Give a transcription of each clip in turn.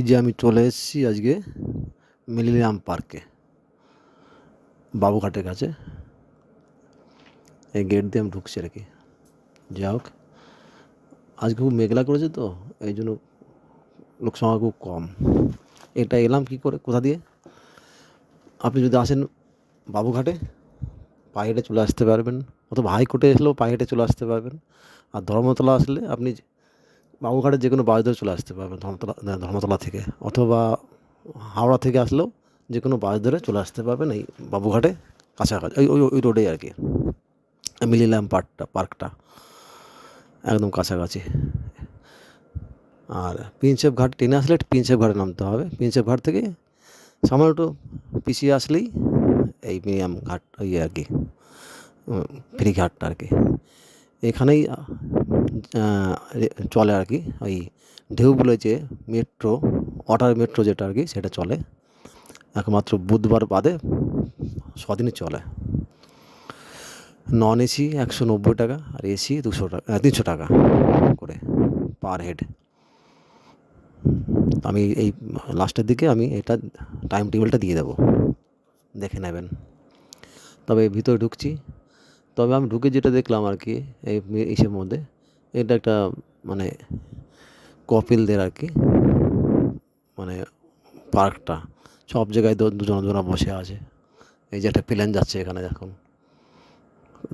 এই যে আমি চলে এসেছি আজকে মিলিনিয়াম পার্কে, বাবুঘাটের কাছে। এই গেট দিয়ে আমি ঢুকছি আর কি। যা হোক, আজকে খুব মেঘলা করেছে তো, এই জন্য লোক সংখ্যা খুব কম। এটা এলাম কি করে, কোথা দিয়ে? আপনি যদি আসেন বাবুঘাটে, পায়ে হেঁটে চলে আসতে পারবেন। অথবা হাইকোর্টে এসলেও পায়ে হেঁটে চলে আসতে পারবেন। আর ধর্মতলা আসলে আপনি বাবুঘাটের যে কোনো বাস ধরে চলে আসতে পারবে, ধর্মতলা ধর্মতলা থেকে, অথবা হাওড়া থেকে আসলেও যে কোনো বাস ধরে চলে আসতে পারবেন এই বাবুঘাটে কাছাকাছি, ওই ওই ওই রোডেই আর কি। মিলিলাম পার্কটা পার্কটা একদম কাছাকাছি। আর প্রিন্সেপ ঘাট ট্রেনে আসলে প্রিন্সেপ ঘাটে নামতে হবে। প্রিন্সেপ ঘাট থেকে সামান্য একটু পিছিয়ে আসলেই এই মিনিয়াম ঘাট ইয়ে আর কি ফেরিঘাটটা আর কি। এখানেই চলে আর কি। ওই ঢেউ বলে যে মেট্রো, ওয়াটার মেট্রো যেটা আর কি, সেটা চলে। একমাত্র বুধবার বাদে সদিনই চলে। নন এসি একশো নব্বই টাকা আর এসি দুশো টাকা তিনশো টাকা করে পার হেড। আমি এই লাস্টের দিকে আমি এটা টাইম টেবিলটা দিয়ে দেবো। দেখে নেবেন। তবে ভিতরে ঢুকছি। তবে আমি ঢুকে যেটা দেখলাম আর কি, এই ইসের মধ্যে, এটা একটা মানে কপিলদের আর কি মানে পার্কটা। সব জায়গায় দুজন দুজনা বসে আছে। এই যে একটা প্লেন যাচ্ছে এখানে এখন।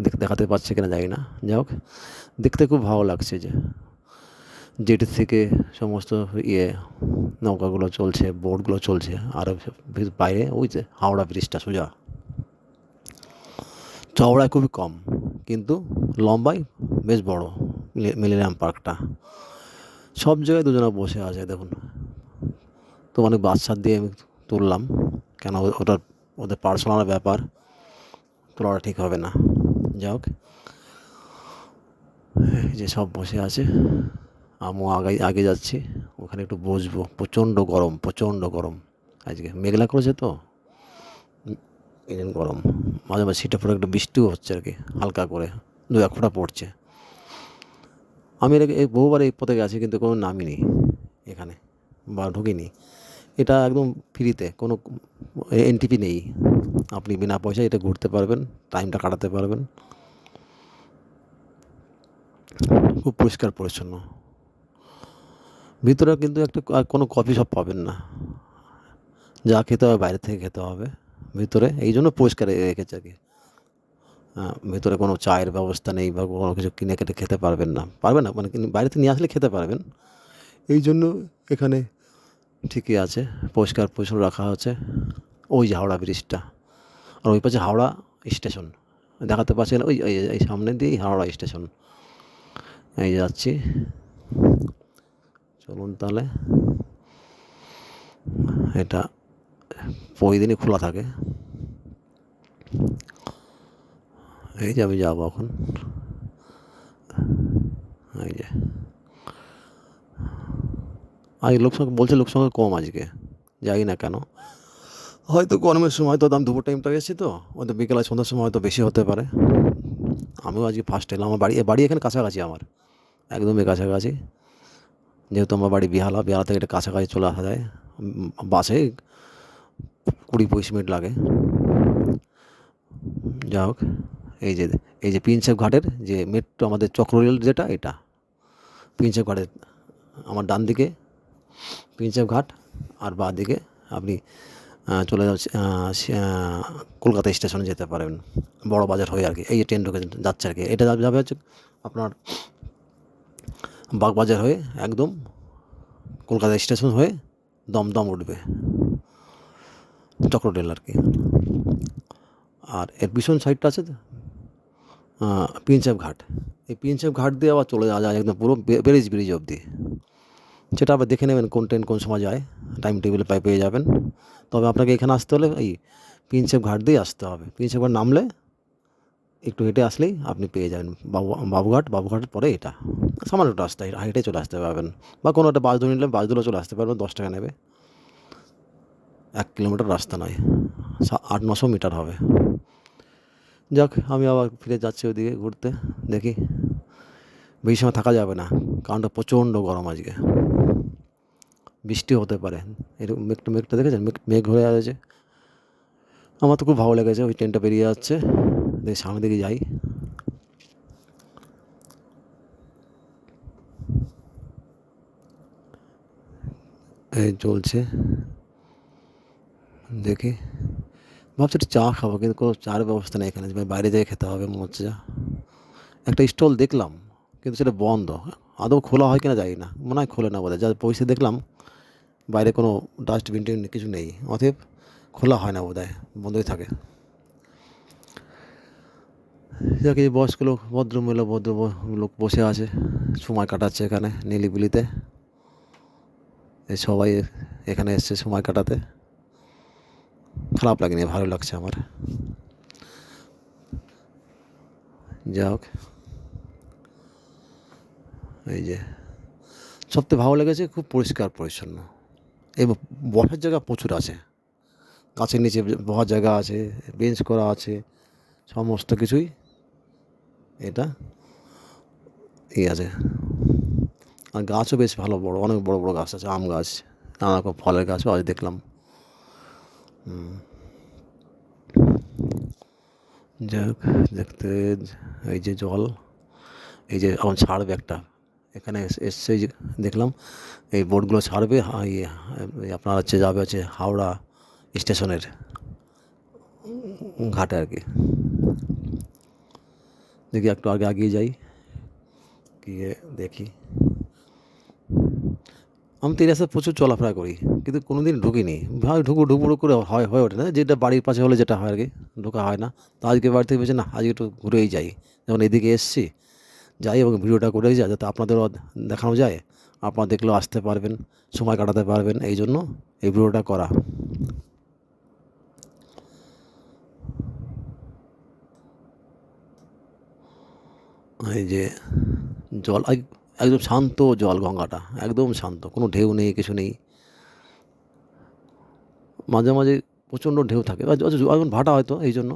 দেখ- দেখাতে পারছে কিনা জানি না। যাই হোক, দেখতে খুব ভালো লাগছে যে যেটির থেকে সমস্ত ইয়ে নৌকাগুলো চলছে বোটগুলো চলছে, আর বাইরে, ওই যে হাওড়া ব্রিজটা সোজা। চওড়ায় খুবই কম, কিন্তু লম্বাই বেশ বড় মিলেনিয়াম পার্কটা। সব জায়গায় দুজনে বসে আছে, দেখুন। তো অনেক বাচ্চার দিয়ে আমি তুললাম, কেন ও- ওটার, ওদের পার্সোনাল ব্যাপার তোলাটা ঠিক হবে না। যাই হোক যে সব বসে আছে, আমিও আগে আগে যাচ্ছি, ওখানে একটু বসবো। প্রচণ্ড গরম প্রচণ্ড গরম। আজকে মেঘলা করেছে তো? জন্য গরম। মাঝে মাঝে ছিটে ফোটা একটু বৃষ্টিও হচ্ছে আর কি, হালকা করে দু এক ফোঁটা পড়ছে। আমি এর বহুবার এই পথে গেছি কিন্তু কোনো নামিনি এখানে বা ঢুকিনি। এটা একদম ফ্রিতে, কোনো এনটিপি নেই। আপনি বিনা পয়সায় এটা ঘুরতে পারবেন, টাইমটা কাটাতে পারবেন। খুব পরিষ্কার পরিচ্ছন্ন। ভিতরে কিন্তু একটা কোনো কফি শপ পাবেন না। যা খেতে হবে, বাইরে থেকে খেতে হবে। ভিতরে, এই জন্য পরিষ্কার রেখেছে আর কি। ভিতরে কোনো চায়ের ব্যবস্থা নেই বা কোনো কিছু কিনে কেটে খেতে পারবেন না। পারবেন না মানে থেকে নিয়ে আসলে খেতে পারবেন। এই জন্য এখানে ঠিকই আছে, পরিষ্কার পরিচ্ছন্ন রাখা হচ্ছে ওই যে হাওড়া ব্রিজটা, আর ওই পাশে হাওড়া স্টেশন। দেখাতে পাচ্ছেন ওই এই সামনে দিয়েই হাওড়া স্টেশন। এই যাচ্ছি। চলুন তাহলে। এটা প্রতিদিনই খোলা থাকে। এই যে আমি যাব এখন। এই যে। আজ লোকসংখ্যা বলছে লোকসংখ্যা কম আজকে। যাই না কেন। হয়তো গরমের সময় তো আমি দুপুর টাইমটা গেছি তো, হয়তো বিকেলে সন্ধ্যার সময় হয়তো বেশি হতে পারে। আমিও আজকে ফার্স্ট এলাম, আমার বাড়ি বাড়ি এখানে কাছাকাছি আমার। একদমই কাছাকাছি। যেহেতু আমার বাড়ি বিহালা বিহালা থেকে এটা কাছাকাছি চলে আসা যায়। বাসে কুড়ি পঁচিশ মিনিট লাগে। যা হোক, এই যে এই যে প্রিন্সেপ ঘাটের যে মেট্রো, আমাদের চক্ররেল যেটা, এটা। প্রিন্সেপ ঘাটের, আমার ডান দিকে প্রিন্সেপ ঘাট আর বাঁ দিকে আপনি চলে যাচ্ছে কলকাতা স্টেশনে যেতে পারেন বড় বাজার হয়ে আর কি, এই যে ট্রেন ঢুকে যাচ্ছে আর কি। এটা যাবে হচ্ছে আপনার বাগবাজার হয়ে একদম কলকাতা স্টেশন হয়ে দমদম উঠবে। চক্র রেল আর কি আর এর পিছন সাইডটা আছে প্রিন্সেপ ঘাট। এই প্রিন্সেপ ঘাট দিয়ে আবার চলে যাওয়া যায় একদম পুরো ব্রিজ ব্রিজ অবধি। সেটা আবার দেখে নেবেন কোন ট্রেন কোন সময় যায়। টাইম টেবিল পাই, পেয়ে যাবেন। তবে আপনাকে এখানে আসতে হলে এই প্রিন্সেপ ঘাট দিয়ে আসতে হবে। প্রিন্সেপ ঘাট নামলে একটু হেঁটে আসলেই আপনি পেয়ে যাবেন। বাবু, বাবুঘাট বাবুঘাটের পরে এটা। সামান্য একটু আসতে হেঁটে চলে আসতে পারবেন। বা কোনো একটা বাস ধরে নিলে বাস ধরেও চলে আসতে পারবেন, দশ টাকা নেবে। এক কিলোমিটার রাস্তা নয় আট নশো মিটার হবে। যাক, আমি আবার ফিরে যাচ্ছি ওইদিকে ঘুরতে, দেখি বেশি সময় থাকা যাবে না কারণটা প্রচণ্ড গরম আজকে। বৃষ্টিও হতে পারে, এরকম মেঘটা মেঘটা দেখেছেন? মেঘ হয়ে আছে। আমার তো খুব ভালো লেগেছে, ওই ট্রেনটা বেরিয়ে যাচ্ছে, দেখি সামনের দিকে যাই। এই চলছে। দেখি। ভাবছি একটু চা খাব, কিন্তু কোনো চার ব্যবস্থা নেই এখানে। বাইরে যেয়ে খেতে হবে, মনে হচ্ছে যা। একটা স্টল দেখলাম, কিন্তু সেটা বন্ধ। আদৌ খোলা হয় কিনা জানি না। মনে হয় খোলে না বোধহয়। যা পয়সা দেখলাম, বাইরে কোনো ডাস্টবিন টিন কিছু নেই। অতএব খোলা হয় না বোধহয়। বন্ধই থাকে। যাকে বয়স্ক লোক ভদ্রমহিলা ভদ্র লোক বসে আছে। সময় কাটাচ্ছে এখানে নিলিবিলিতে সবাই এখানে এসছে সময় কাটাতে। খারাপ লাগেনি, ভালো লাগছে আমার। যাই হোক। এই যে, সবথেকে ভালো লেগেছে, খুব পরিষ্কার পরিচ্ছন্ন। এই বসার জায়গা প্রচুর আছে। গাছের নিচে বসার জায়গা আছে, বেঞ্চ করা আছে, সমস্ত কিছুই এটা ই আছে। আর গাছও বেশ ভালো, বড়, অনেক বড় বড় গাছ আছে, আম গাছ, নানা রকম ফলের গাছও আজ দেখলাম। যাই হোক দেখতে এই যে জল, এই যে এখন ছাড়বে একটা। এখানে এস- এসছে দেখলাম, এই বোটগুলো ছাড়বে আপনার হচ্ছে যাবে হচ্ছে হাওড়া স্টেশনের ঘাটে আর কি। দেখি একটু আগে এগিয়ে যাই, গিয়ে দেখি। আমি তো রাস্তায় প্রচুর চলাফেরা করি, কিন্তু কোনো দিন ঢুকিনি। ভাই ঢুকু ঢুকবো করে হয়, হয়ে ওঠে না। যেটা বাড়ির পাশে হলে যেটা হয় আর কি, ঢোকা হয় না। তো আজকে বাড়ি থেকে না আজকে একটু ঘুরেই যাই। যখন এদিকে এসছি, যাই এবং ভিডিওটা করেই যাই, যাতে আপনাদেরও দেখানো যায়, আপনারা দেখলেও আসতে পারবেন, সময় কাটাতে পারবেন। এই জন্য এই ভিডিওটা করা। এই যে জল একদম শান্ত জল গঙ্গাটা, একদম শান্ত, কোনো ঢেউ নেই, কিছু নেই। মাঝে মাঝে প্রচণ্ড ঢেউ থাকে এখন ভাটা হয়তো, এই জন্য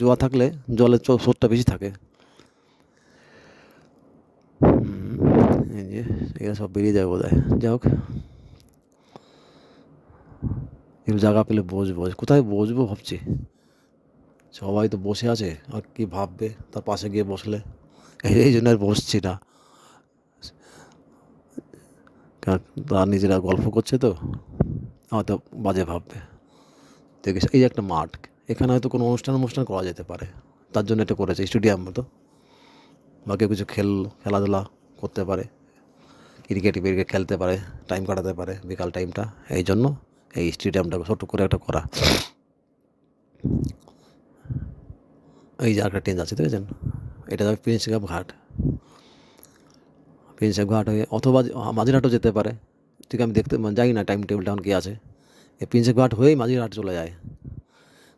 জোয়া থাকলে জলের স্রোতটা বেশি থাকে। এই যে সব বেরিয়ে যাবে বোধ হয় যাই হোক। একটু জায়গা পেলে বসবো, কোথায় বসবো ভাবছি? সবাই তো বসে আছে, আর কি ভাববে, তার পাশে গিয়ে বসলে। এই জন্য আর বসছি না কারণ তারা নিজেরা গল্প করছে তো হয়তো বাজে ভাববে দেখিস এই একটা মাঠ, এখানে হয়তো কোনো অনুষ্ঠান অনুষ্ঠান করা যেতে পারে। তার জন্য এটা করেছে, স্টেডিয়াম মতো। বা কেউ কিছু খেল, খেলাধুলা করতে পারে, ক্রিকেট ক্রিকেট খেলতে পারে টাইম কাটাতে পারে, বিকাল টাইমটা এই জন্য এই স্টেডিয়ামটা ছোট্ট করে একটা করা। এই যে একটা ট্রেন আছে, দেখেছেন? এটা যাবে প্রিন্সগাপ ঘাট। প্রিন্সগাপ ঘাট হয়ে অথবা যে- মাঝিরহাটও যেতে পারে। ঠিক আমি দেখতে যাই না, টাইম টেবিল টাউন কী আছে। এই প্রিন্সগাপ ঘাট হয়েই মাঝিরহাট চলে যায়।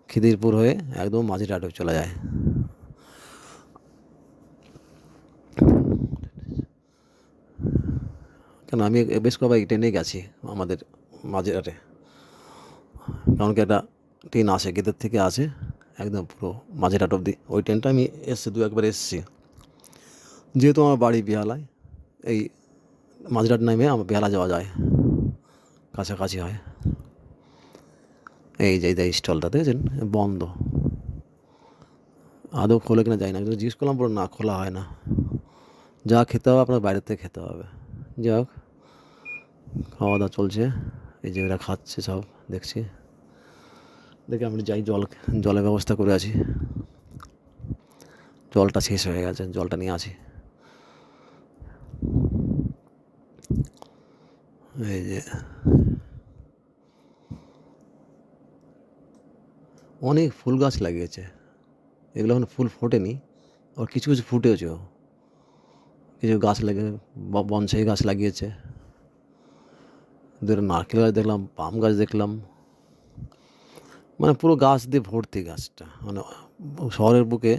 খিদিরপুর হয়ে একদম মাঝিরহাট হয়ে চলে যায়। কেন, আমি বেশ কবার ট্রেনে গেছি আমাদের মাঝিরহাটে কারণ কি একটা ট্রেন আসে গেদের থেকে আসে, একদম পুরো মাঝিরহাট অবধি। ওই ট্রেনটা আমি এসছি দু একবার এসছি। যেহেতু আমার বাড়ি বেহালায় এই মাঝরাট নামে আমার বেহালা যাওয়া যায়, কাছাকাছি হয়। এই যে, এই স্টলটা দেখেছেন? বন্ধ। আদৌ খোলে কিনা যায় না, কিন্তু জিজ্ঞেস করলাম বলো না, খোলা হয় না। যা খেতে হবে আপনার বাইরে থেকে খেতে হবে। যাই হোক খাওয়া দাওয়া চলছে। এই যে এরা খাচ্ছে সব, দেখছি। দেখে আমি যাই, জল, জলের ব্যবস্থা করে আছি জলটা শেষ হয়ে গেছে, জলটা নিয়ে আসি। এই যে। অনেক ফুল গাছ লাগিয়েছে। এগুলো এখন ফুল ফোটেনি। আর কিছু কিছু ফুটেছেও কিছু গাছ লাগিয়ে বনসাই গাছ লাগিয়েছে। দূরে নারকেল গাছ দেখলাম, পাম গাছ দেখলাম। মানে পুরো গাছ দিয়ে ভর্তি গাছটা। মানে শহরের বুকে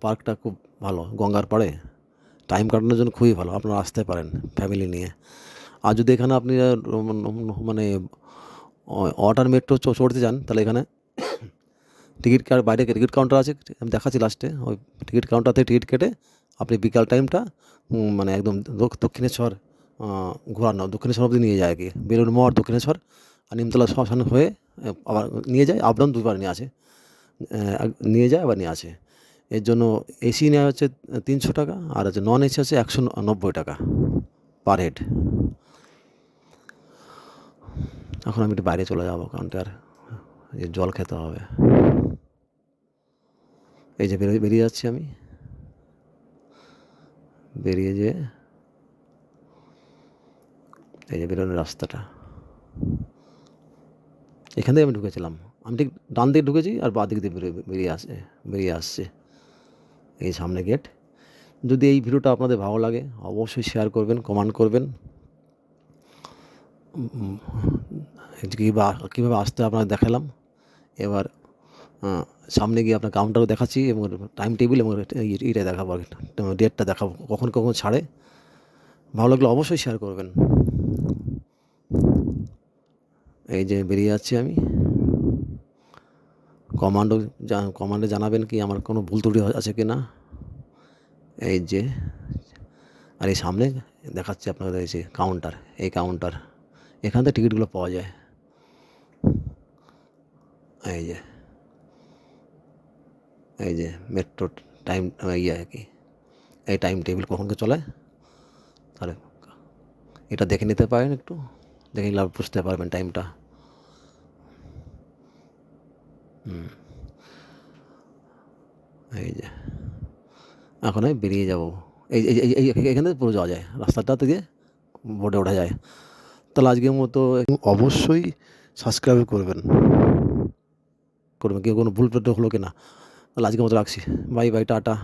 পার্কটা খুব ভালো। গঙ্গার পাড়ে। টাইম কাটানোর জন্য খুবই ভালো। আপনারা আসতে পারেন ফ্যামিলি নিয়ে। আর যদি এখানে আপনি মানে ওয়াটার মেট্রো চড়তে যান তাহলে এখানে টিকিট কার, বাইরে টিকিট কাউন্টার আছে, আমি দেখাচ্ছি লাস্টে ওই টিকিট কাউন্টার থেকে টিকিট কেটে আপনি বিকাল টাইমটা মানে একদম দক্ষিণেশ্বর ঘোরানো দক্ষিণেশ্বর অবধি নিয়ে যায় আর কি। বেলুড় মঠ, দক্ষিণেশ্বর, আর নিমতলা শ্মশান হয়ে আবার নিয়ে যায় আপ ডাউন দুবার নিয়ে আসে নিয়ে যায়, আবার নিয়ে আসে। এর জন্য এসি নেওয়া হচ্ছে তিনশো টাকা, আর হচ্ছে নন এসি হচ্ছে একশো নব্বই টাকা পার হেড এখন আমি একটু বাইরে চলে যাব, কারণ এই জল খেতে হবে। এই যে বেরিয়ে বেরিয়ে যাচ্ছি আমি। বেরিয়ে যেয়ে, এই যে বেরোনোর রাস্তাটা। এখান থেকে আমি ঢুকেছিলাম। আমি ঠিক ডান দিকে ঢুকেছি আর বাঁ দিক দিয়ে বেরিয়ে আসছে বেরিয়ে আসছে। এই সামনে গেট। যদি এই ভিডিওটা আপনাদের ভালো লাগে, অবশ্যই শেয়ার করবেন কমেন্ট করবেন। কীভাবে কীভাবে আসতে আপনার দেখালাম। এবার সামনে গিয়ে আপনার কাউন্টারও দেখাচ্ছি এবং টাইম টেবিল এবং এইটা দেখাবো আর ডেটটা দেখাবো, কখন কখন ছাড়ে। ভালো লাগলে অবশ্যই শেয়ার করবেন। এই যে বেরিয়ে যাচ্ছি আমি। কমান্ডো কমান্ডে জানাবেন কি আমার কোনো ভুল ত্রুটি আছে কি না এই যে, আর এই সামনে দেখাচ্ছি আপনাদের এই যে কাউন্টার এই কাউন্টার এখান থেকে টিকিটগুলো পাওয়া যায়। এই যে এই যে মেট্রো টাইম ইয়ে আর কি, এই টাইম টেবিল কখনকে চলে? তাহলে এটা দেখে নিতে পারেন একটু, দেখে নিলে বুঝতে পারবেন টাইমটা হুম, এই যে, এখন আমি বেরিয়ে যাব। এই এই এখান পুরো যাওয়া যায়, রাস্তাটা থেকে বোর্ডে ওঠা যায়। তাহলে আজকের মতো অবশ্যই সাবস্ক্রাইব করবেন। করবেন কেউ কোনো ভুল হলো কিনা? তাহলে আজকের মতো রাখছি। Bye bye tata.